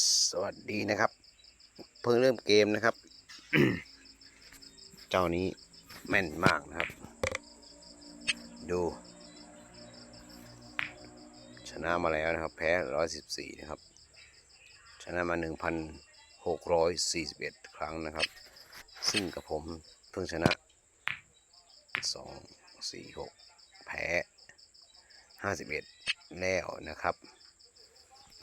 สวัสดีนะครับ เพิ่งเริ่มเกมนะครับ เจ้านี้แม่นมากนะครับ ดู ชนะมาแล้วนะครับ แพ้ร้อยสิบสี่นะครับ ชนะมาหนึ่งพันหกร้อยสี่สิบเอ็ดครั้งนะครับ ซึ่งกับผมเพิ่งชนะสองสี่หกแพ้ห้าสิบเอ็ดแล้วนะครับ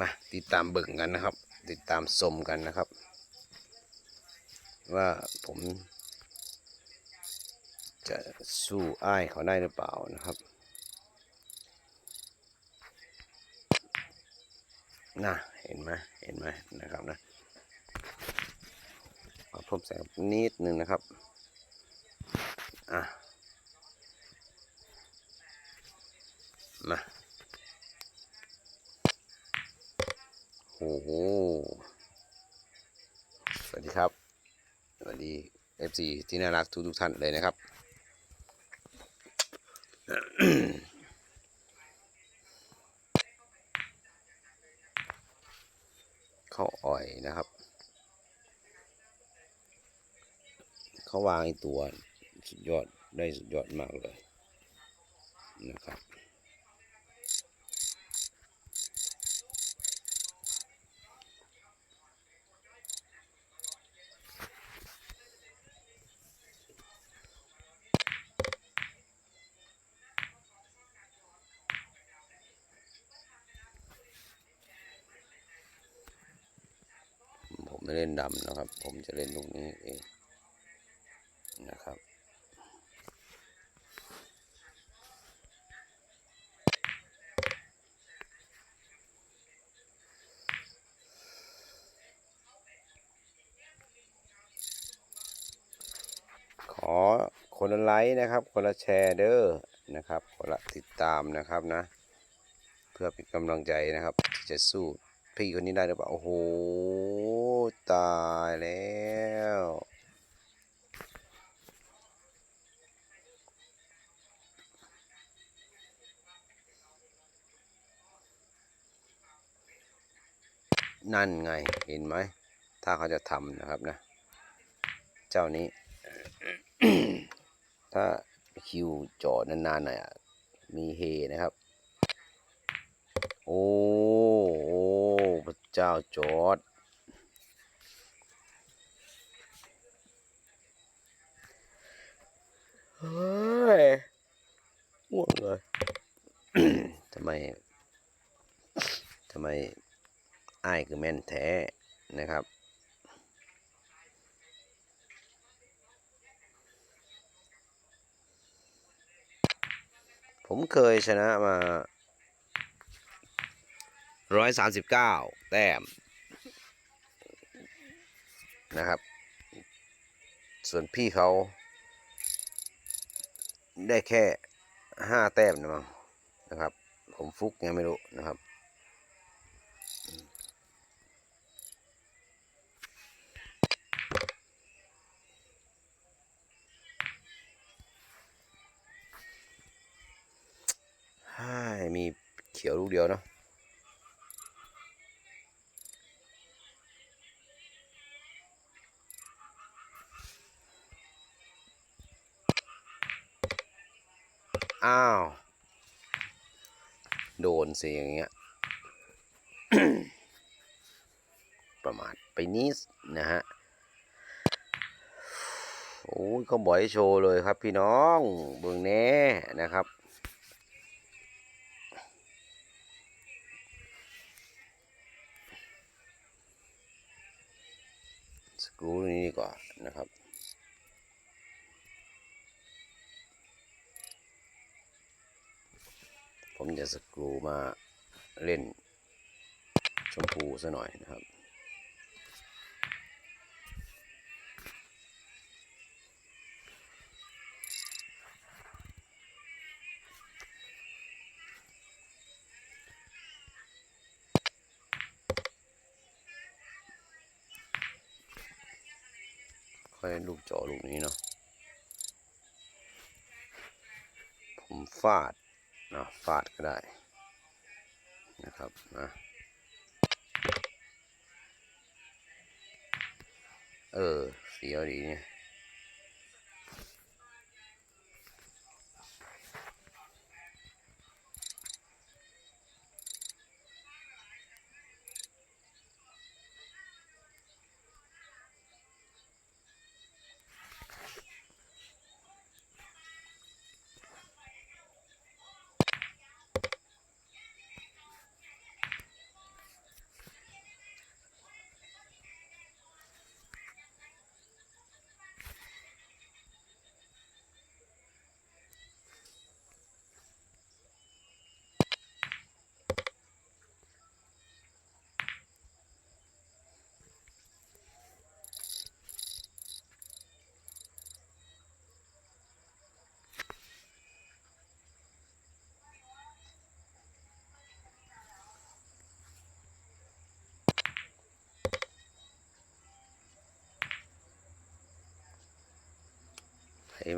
มาติดตามเบิ่งกันนะครับ ติดตามชมกันนะครับ ว่าผมจะสู้อ้ายเขาได้หรือเปล่านะครับน่ะเห็นไหมเห็นไหมนะครับนะขอเพิ่มแสงนิดนึงนะครับ อะมา โอ้โห สวัสดีครับ สวัสดี FC ที่น่ารักทุกทุกท่านเลยนะครับ เข้าอ่อยนะครับ เขาวางไอตัวสุดยอดได้สุดยอดมากเลยนะครับ ไม่เล่นดำนะครับ ผมจะเล่นลูกนี้เองนะครับ ขอคนละไลค์นะครับ คนละแชร์เด้อนะครับ คนละติดตามนะครับนะ เพื่อเป็นกำลังใจนะครับที่จะสู้พี่คนนี้ได้หรือเปล่าโอ้โห ตายแล้วนั่นไงเห็นไหม ถ้าเขาจะทำนะครับนะ เจ้านี้ ถ้าคิวจอดนานๆหน่อยมีเฮนะครับ โอ้โอ้พระเจ้าจอด เฮ้ยง่วงเลยทำไมทำไมอ้ายคือแม่นแท้นะครับ ผมเคยชนะมาร้อยสามสิบเก้าแต้มนะครับ ส่วนพี่เขา ได้แค่ห้าแต้มนะมั้งนะครับ ผมฟุกยังไม่รู้นะครับฮ่ามีเขียวลูกเดียวเนาะ อ้าว โดนสิอย่างเงี้ย ประมาทไปนิดนะฮะ โอ้ยเขาบ่อยโชว์เลยครับพี่น้องเบิ่งแน่นะครับสกูนี้ดีกว่านะครับ ผมจะสกรูมาเล่นชมพูซะหน่อยนะครับ ค่อยลูกจอลูกนี้เนาะผมฟาด ฟาดก็ได้นะครับนะเออเสียวดีเนี่ย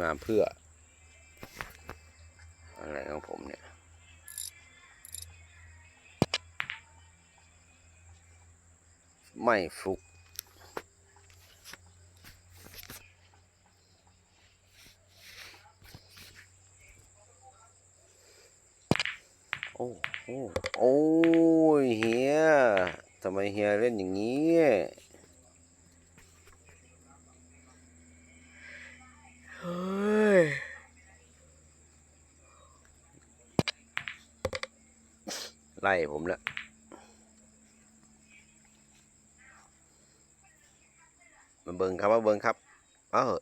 มาเพื่อ อะไรของผมเนี่ยไม่ฟุก โอ้โอ้โอ้เฮียทำไมเฮียเล่นอย่างนี้ เฮ้ย ไล่ ผมแล้วมาเบิงครับมาเบิงครับ เออ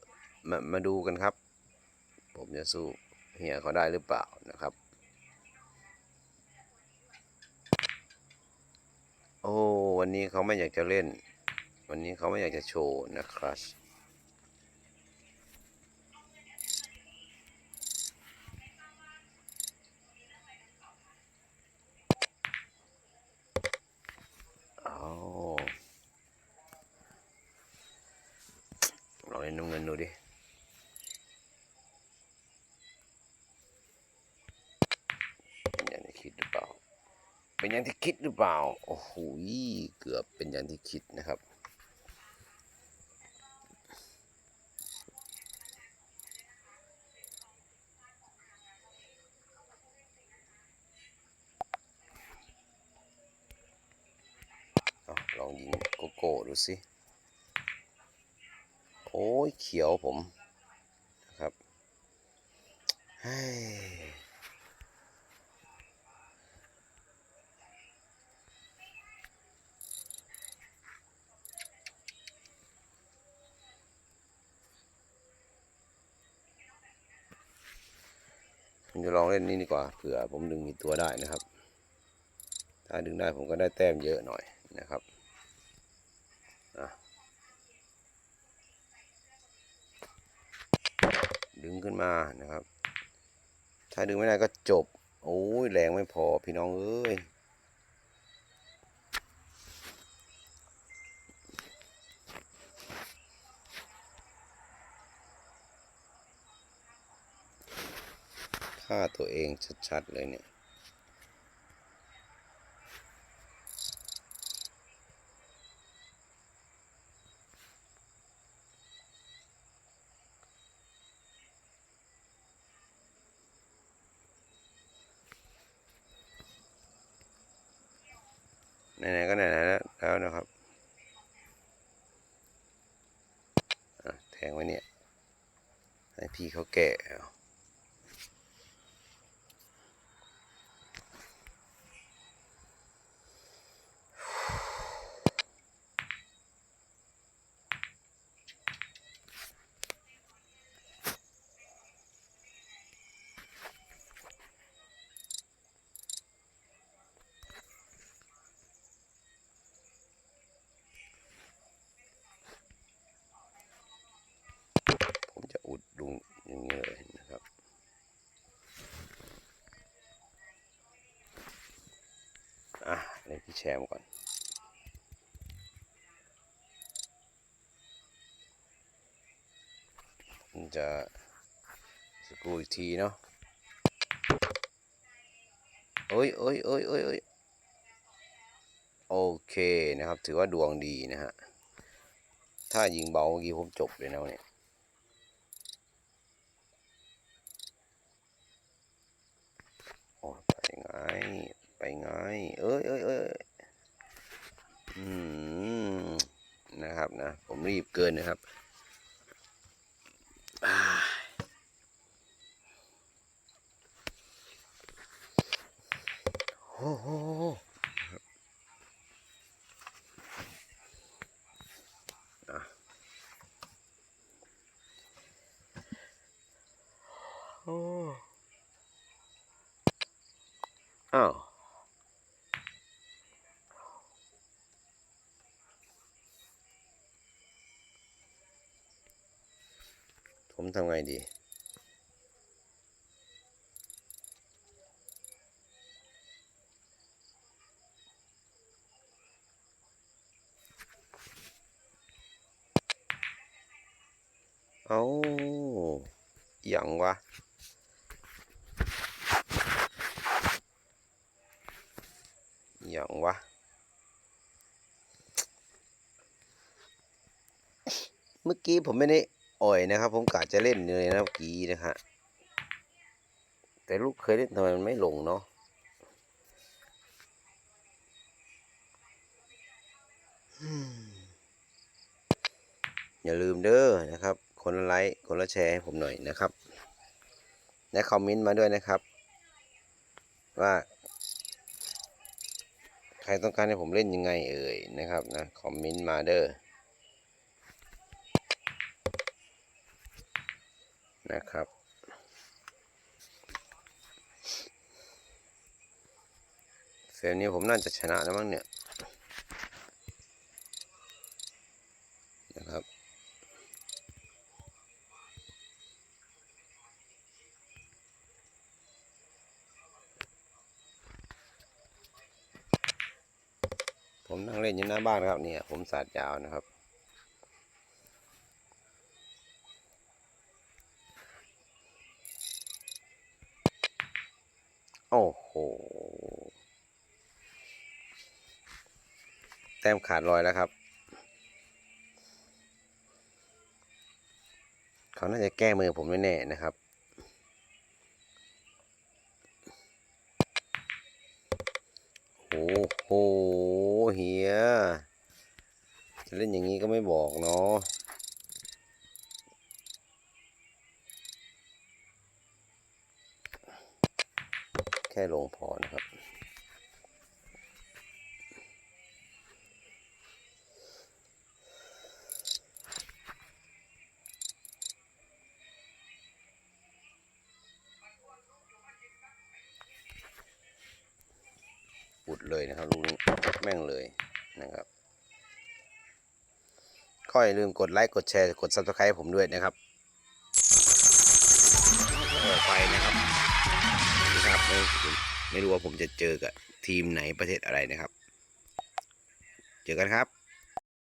มามาดูกันครับ ผมจะสู้เฮียเขาได้หรือเปล่านะครับ โอ้วันนี้เขาไม่อยากจะเล่น วันนี้เขาไม่อยากจะโชว์นะครับ เอาลองเล่ นน้ำเงินดูดิเป็นอย่างที่คิดหรือเปล่า เป็นอย่างที่คิดหรือเปล่า โอ้โหเกือบเป็นอย่างที่คิดนะครับลองยิงโกโก้ดูสิ อ้ยเขียวผมนะครับเฮ้ยผมจะลองเล่นนี่ดีกว่าเผื่อผมดึงมีตัวได้นะครับ ถ้าดึงได้ผมก็ได้แต้มเยอะหน่อยนะครับ อะ ดึงขึ้นมานะครับ ถ้าดึงไม่ได้ก็จบ โอ้ยแรงไม่พอพี่น้องเอ้ยฆ่าตัวเองชัดๆเลยเนี่ย ไหนๆก็ไหนๆแล้วแล้วนะครับแทงไว้เนี่ยให้พี่เขาแกะเอาผมจะอุดดุงอย่างนี้เลยนะครับ อะเล่ นพี่แชมป์ก่อน จะสกูอีกทีเนาะโอ้ยโอ้ยโอ้ยโอ้ยโอ้ยโอเคนะครับ ถือว่าดวงดีนะฮะ ถ้ายิงเบาเมื่อกี้ผมจบเลยนะเนี่ยโอ้ยไปงไง เอ้ยเอ้ยเอ้ยอืมนะครับนะ ผมรีบเกินนะครับโอ้โหอะโอ้อ้าว ผมทำไงดี เอาอย่างวะอย่างวะเมื่อกี้ผมไม่ได้ อ่อยนะครับ ผมกะจะเล่นเลยนะเมื่อกี้นะฮะแต่ลูกเคยเล่นทำไมมันไม่ลงเนาะอืมอย่าลืมเด้อนะครับ คนละไลค์คนละแชร์ให้ผมหน่อยนะครับ และคอมเมนต์มาด้วยนะครับ ว่า ใครต้องการให้ผมเล่นยังไงเอ่ยนะครับนะคอมเมนต์มาเด้อ นะครับเฟลนี้ผมน่าจะชนะแล้วมั้งเนี่ยนะครับผมนั่งเล่นอยู่หน้าบ้านครับเนี่ยผมสาดยาวนะครับ โอ้โห แต้มขาดลอยแล้วครับ เขาน่าจะแก้มือผมแน่ๆนะครับ โอ้โห เฮียจะเล่นอย่างนี้ก็ไม่บอกเนาะ แค่ลงพอนะครับ อุดเลยนะครับลูกนี้แม่งเลยนะครับก็อย่าลืมกดไลค์กดแชร์กด subscribe ผมด้วยนะครับไปนะครับ นะครับไม่ไม่รู้ว่าผมจะเจอกับทีมไหนประเทศอะไรนะครับ เจอกันครับ